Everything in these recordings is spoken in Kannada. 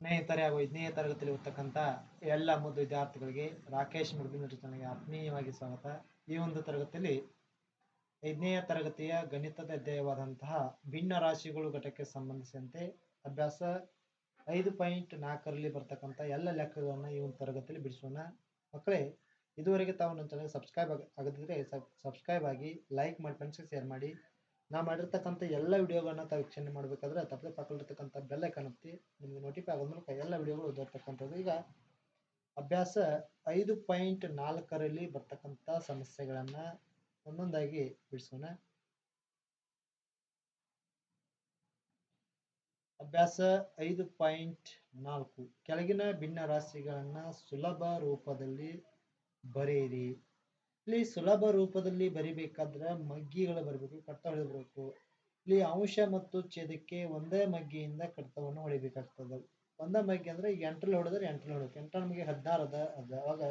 ಸ್ನೇಹಿತರೆ ಹಾಗೂ ಐದನೇ ತರಗತಿಯಲ್ಲಿ ಓದ್ತಕ್ಕಂಥ ಎಲ್ಲ ಮುದ್ದು ವಿದ್ಯಾರ್ಥಿಗಳಿಗೆ ರಾಕೇಶ್ ಮುರುಗಿನ ಚಾನಲ್ಗೆ ಆತ್ಮೀಯವಾಗಿ ಸ್ವಾಗತ. ಈ ಒಂದು ತರಗತಿಯಲ್ಲಿ ಐದನೇ ತರಗತಿಯ ಗಣಿತದ ಅಧ್ಯಯವಾದಂತಹ ಭಿನ್ನ ರಾಶಿಗಳು ಘಟಕಕ್ಕೆ ಸಂಬಂಧಿಸಿದಂತೆ ಅಭ್ಯಾಸ ಐದು ಪಾಯಿಂಟ್ ನಾಲ್ಕರಲ್ಲಿ ಬರ್ತಕ್ಕಂಥ ಎಲ್ಲ ಲೆಕ್ಕಗಳನ್ನು ಈ ಒಂದು ತರಗತಿಯಲ್ಲಿ ಬಿಡಿಸೋಣ. ಮಕ್ಕಳೇ, ಇದುವರೆಗೆ ತಾವು ನನ್ನ ಚಾನಲ್ ಸಬ್ಸ್ಕ್ರೈಬ್ ಆಗ ಆಗದಿದ್ರೆ ಸಬ್ಸ್ಕ್ರೈಬ್ ಆಗಿ ಲೈಕ್ ಮಾಡಿ ಫ್ರೆಂಡ್ಸ್ಗೆ ಶೇರ್ ಮಾಡಿ. ನಾ ಮಾಡಿರ್ತಕ್ಕಂಥ ಎಲ್ಲ ವಿಡಿಯೋಗಳನ್ನ ತಾವು ವೀಕ್ಷಣೆ ಮಾಡಬೇಕಾದ್ರೆ ತಪ್ಪದೆ ಪಕ್ಕದಲ್ಲಿರ್ತಕ್ಕಂಥ ಬೆಲ್ಲ ಐಕಾನ್ ಒತ್ತಿ ನಿಮಗೆ ನೋಟಿಫೈ ಆಗೋ ಮೂಲಕ ಎಲ್ಲ ವಿಡಿಯೋಗಳು ಓದಿರ್ತಕ್ಕಂಥದ್ದು ಈಗ ಅಭ್ಯಾಸ ಐದು ಪಾಯಿಂಟ್ ನಾಲ್ಕರಲ್ಲಿ ಬರ್ತಕ್ಕಂಥ ಸಮಸ್ಯೆಗಳನ್ನ ಒಂದೊಂದಾಗಿ ಬಿಡಿಸೋಣ. ಅಭ್ಯಾಸ ಐದು ಪಾಯಿಂಟ್ ನಾಲ್ಕು. ಕೆಳಗಿನ ಭಿನ್ನ ರಾಶಿಗಳನ್ನ ಸುಲಭ ರೂಪದಲ್ಲಿ ಬರೆಯಿರಿ. ಇಲ್ಲಿ ಸುಲಭ ರೂಪದಲ್ಲಿ ಬರಿಬೇಕಾದ್ರೆ ಮಗ್ಗಿಗಳು ಬರಬೇಕು ಕಡ್ತ ಹೊಡಿಬೇಕು ಇಲ್ಲಿ ಅಂಶ ಮತ್ತು ಛೇದಕ್ಕೆ ಒಂದೇ ಮಗ್ಗಿಯಿಂದ ಕಡ್ತವನ್ನು ಹೊಡಿಬೇಕಾಗ್ತದೆ ಒಂದೇ ಮಗ್ಗಿ ಅಂದ್ರೆ ಎಂಟ್ರಲ್ಲಿ ಹೊಡೆದ್ರೆ ಎಂಟ್ರಲ್ಲಿ ಹೊಡಬೇಕು. ಎಂಟರ ನಮಗೆ ಹದಿನಾರು ಅದ ಅದ, ಅವಾಗ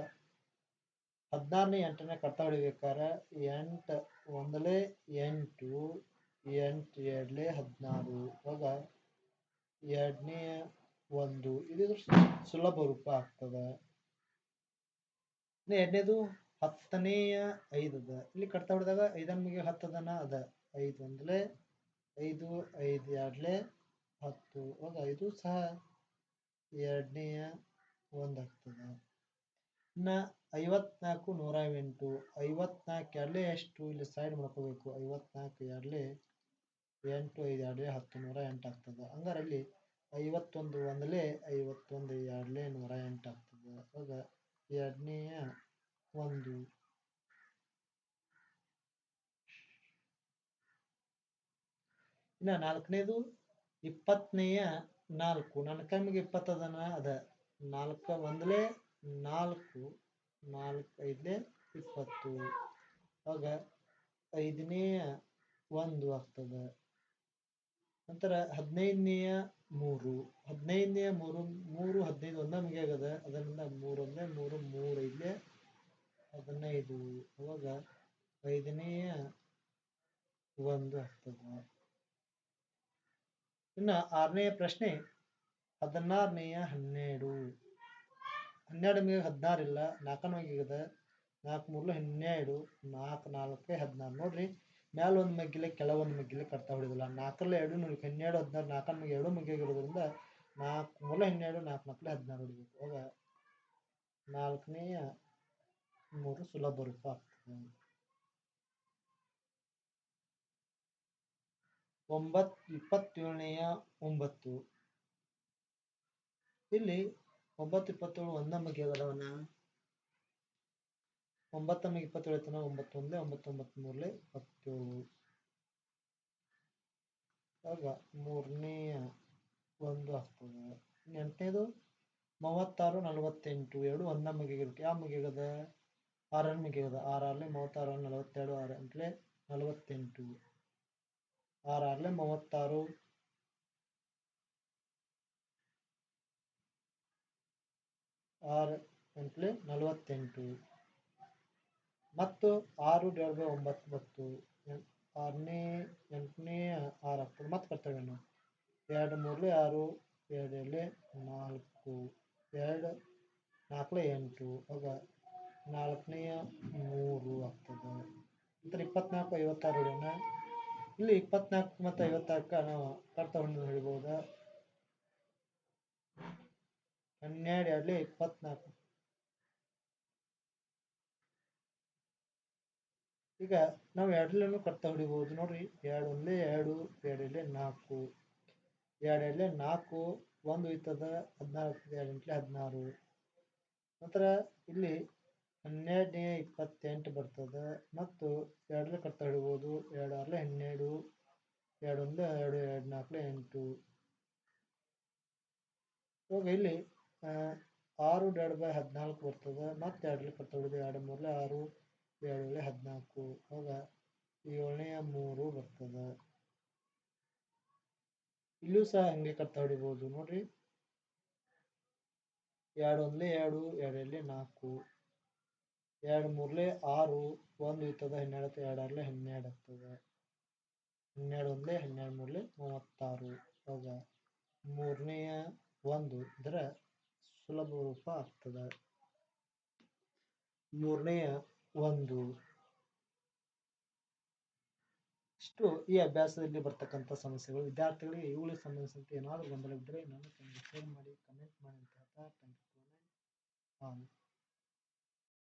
ಹದಿನಾರನೇ ಎಂಟನೇ ಕಡ್ತ ಹೊಡಿಬೇಕಾದ್ರೆ ಎಂಟು ಒಂದಲೇ ಎಂಟು ಎಂಟು ಎರಡ್ಲೆ ಹದಿನಾರು, ಅವಾಗ ಎರಡನೇ ಒಂದು. ಇದು ಸುಲಭ ರೂಪ ಆಗ್ತದೆ. ಎರಡನೇದು ಹತ್ತನೆಯ ಐದು ಅದ ಇಲ್ಲಿ ಕಟ್ತಾ ಹೊಡೆದಾಗ ಹತ್ತು ಹತ್ತದನ ಅದ. ಐದು ಒಂದ್ಲೆ ಐದು ಐದು ಎರಡ್ಲೆ ಹತ್ತು. ಅವಾಗ ಐದು ಸಹ ಎರಡನೆಯ ಒಂದು ಆಗ್ತದ. ಇನ್ನ ಐವತ್ನಾಲ್ಕು ನೂರ ಎಂಟು ಐವತ್ನಾಲ್ಕು ಎರಡ್ಲೆ ಎಷ್ಟು? ಇಲ್ಲಿ ಸೈಡ್ ಮಾಡ್ಕೋಬೇಕು. ಐವತ್ನಾಲ್ಕು ಎರಡ್ಲೆ ಎಂಟು, ಐದು ಎರಡ್ಲೆ ಹತ್ತು ನೂರ ಎಂಟು ಆಗ್ತದೆ. ಹಂಗಾರೆ ಅಲ್ಲಿ ಐವತ್ತೊಂದು ಒಂದಲೆ ಐವತ್ತೊಂದು ಎರಡಲೆ ನೂರ ಎಂಟು ಆಗ್ತದೆ. ಅವಾಗ ಎರಡನೆಯ ಒಂದು ಇನ್ನ ನಾಲ್ಕನೇದು, ಇಪ್ಪತ್ತನೆಯ ನಾಲ್ಕು. ನನ್ನ ಕಮ್ಮಿಗೆ ಇಪ್ಪತ್ತದನ, ಅದ ನಾಲ್ಕ ಒಂದ್ಲೇ ನಾಲ್ಕು ನಾಲ್ಕು ಐದಲೇ ಇಪ್ಪತ್ತು. ಆಗ ಐದನೆಯ ಒಂದು ಆಗ್ತದ. ನಂತರ ಹದಿನೈದನೆಯ ಮೂರು. ಹದಿನೈದನೆಯ ಮೂರು ಮೂರು, ಹದಿನೈದು ಒಂದ ನಮಗೆ ಆಗದ? ಅದರಿಂದ ಮೂರು ಮೂರು ಮೂರು. ಹದಿನೈದು, ಅವಾಗ ಐದನೆಯ ಒಂದು ಆಗ್ತದ. ಇನ್ನು ಆರನೆಯ ಪ್ರಶ್ನೆ, ಹದಿನಾರನೆಯ ಹನ್ನೆರಡು. ಹನ್ನೆರಡು ಮೇಲೆ ಹದಿನಾರು ಇಲ್ಲ, ನಾಲ್ಕನ ಮಗ್ಗಿಗದ ನಾಲ್ಕು ಮೂರ್ಲು ಹನ್ನೆರಡು, ನಾಲ್ಕು, ನಾಲ್ಕೆ ಹದಿನಾರು. ನೋಡ್ರಿ ಮ್ಯಾಲ ಒಂದು ಮಗ್ಗಿಲೆ ಕೆಲವೊಂದು ಮಗ್ಗಿಲೆ ಕಟ್ತಾ ಹೊಡಿದಿಲ್ಲ. ನಾಲ್ಕರಲ್ಲಿ ಎರಡು ನೋಡಿ ಹನ್ನೆರಡು, ಹದಿನಾರು ನಾಲ್ಕನ ಮಗ್ಗಿ ಎರಡು ಮಗ್ಗಿಯಾಗಿರೋದ್ರಿಂದ ನಾಲ್ಕು ಮೂಲ ಹನ್ನೆರಡು, ನಾಲ್ಕು ನಾಲ್ಕಲೆ ಹದಿನಾರು ಹೊಡಿಬೇಕು. ಅವಾಗ ನಾಲ್ಕನೆಯ ಮೂರು ಸುಲಭ ರೂಪ ಆಗ್ತದೆ ಒಂಬತ್, ಇಪ್ಪತ್ತೇಳನೆಯ ಒಂಬತ್ತು. ಇಲ್ಲಿ ಒಂಬತ್ತು, ಇಪ್ಪತ್ತೇಳು ಒಂದ ಬಗ್ಗೆ ಅದವನ ಒಂಬತ್ತಮಗೆ ಇಪ್ಪತ್ತೇಳು ತನ ಒಂಬತ್ತು ಒಂದೇ ಒಂಬತ್ತು ಒಂಬತ್ತು ಮೂರಲೆ ಇಪ್ಪತ್ತೇಳು. ಆಗ ಮೂರನೆಯ ಒಂದು ಆಗ್ತದೆ. ಎಂಟನೇದು? ಮೂವತ್ತಾರು, ನಲವತ್ತೆಂಟು, ಎರಡು ಒಂದ ಮಗಿಗಿರುತ್ತೆ ಯಾವ ಮಗಿಗದ ಆರನ್ ಆರು ಆರ್ಲೆ ಮೂವತ್ತಾರು, ನಲವತ್ತೆರಡು ಆರು ಎಂಟ್ಲೆ ನಲವತ್ತೆಂಟು. ಆರಾರ್ಲೆ ಮೂವತ್ತಾರು. ಆರು ಎಂಟ್ಲೆ ನಲವತ್ತೆಂಟು. ಮತ್ತು ಆರು ಡಿವೈಡ್ ಬೈ ಒಂಬತ್ತು ಆರನೇ, ಎಂಟನೇ, ಆರು ಆಗ್ತದೆ ಮತ್ತೆ ಕರ್ತವ್ಯ ನಾವು ಎರಡು ಮೂರಲೆ ಆರು ಎರಡು ಎರಡಲೆ ನಾಲ್ಕು. ಎರಡು ನಾಲ್ಕಲೆ ಎಂಟು. ಆಗ ನಾಲ್ಕನೆಯ ಮೂರು ಆಗ್ತದೆ. ನಂತರ ಇಪ್ಪತ್ನಾಲ್ಕು, ಐವತ್ತಾರು ಇಡೋಣ. ಇಲ್ಲಿ ಇಪ್ಪತ್ನಾಲ್ಕು ಮತ್ತು ಐವತ್ತಾಲ್ಕ ನಾವು ಕರ್ತವನ್ನು ಹೇಳ್ಬೋದು? ಹನ್ನೆರಡು ಎರಡಲೆ ಇಪ್ಪತ್ನಾಲ್ಕು. ಈಗ ನಾವು ಎರಡಲ್ಲೂ ಕರ್ತ ಹೊಡಿಬೋದು ನೋಡ್ರಿ ಎರಡು ಒಂದೇ ಎರಡು ಎರಡು ಎರಡಲೆ ನಾಲ್ಕು. ಎರಡು ಎರಡಲೆ ನಾಲ್ಕು, ಒಂದು ಇತ್ತದ ಹದಿನಾಲ್ಕು ಎರಡು ಹದಿನಾರು. ನಂತರ ಇಲ್ಲಿ ಹನ್ನೆರಡನೇ ಇಪ್ಪತ್ತೆಂಟು ಬರ್ತದೆ ಮತ್ತು ಎರಡರ ಕಟ್ತಾ ಹಿಡಿಬೋದು ಎರಡು ಆರಲೆ ಹನ್ನೆರಡು ಎರಡು ಒಂದೇ ಎರಡು ಎರಡು ನಾಲ್ಕಲೆ ಎಂಟು. ಇವಾಗ ಇಲ್ಲಿ ಆರು ಡೆಡ್ ಬೈ ಹದಿನಾಲ್ಕು ಬರ್ತದೆ. ಮತ್ತು ಎರಡಲೆ ಕಟ್ತಾ ಹಿಡಿದು ಎರಡು ಮೂರಲೆ ಆರು ಏಳಲೆ ಹದಿನಾಲ್ಕು. ಆಗ ಏಳನೆಯ ಮೂರು ಬರ್ತದೆ. ಇಲ್ಲೂ ಸಹ ಹಂಗೆ ಕಟ್ತಾ ಹಿಡಿಬೋದು ನೋಡ್ರಿ. ಎರಡು ಒಂದ್ಲೆ ಎರಡು ಎರಡು ಎರಡಲೆ ನಾಲ್ಕು. ಎರಡು ಮೂರ್ಲೆ ಆರು, ಒಂದು ಇತ್ತದ, ಹನ್ನೆರಡು ಎರಡು ಆರ್ಲೆ ಹನ್ನೆರಡು ಆಗ್ತದೆ ಹನ್ನೆರಡು ಒಂದ್ಲೆ ಹನ್ನೆರಡು ಮೂರ್ಲೆ ಮೂವತ್ತಾರು. ಅವಾಗ ಮೂರನೆಯ ಒಂದು ಇದರ ಸುಲಭ ರೂಪ ಆಗ್ತದ. ಮೂರನೆಯ ಒಂದು. ಇಷ್ಟು ಈ ಅಭ್ಯಾಸದಲ್ಲಿ ಬರ್ತಕ್ಕಂಥ ಸಮಸ್ಯೆಗಳು. ವಿದ್ಯಾರ್ಥಿಗಳಿಗೆ ಇವುಗಳಿಗೆ ಸಂಬಂಧಿಸಿದಂತೆ ಏನಾದರೂ ಗೊಂದಲ ಇದ್ದರೆ ನನ್ನ ಶೇರ್ ಮಾಡಿ ಕಮೆಂಟ್ ಮಾಡಿ ಅಂತ ಹೇಳ್ತಾ ಥ್ಯಾಂಕ್ ಯು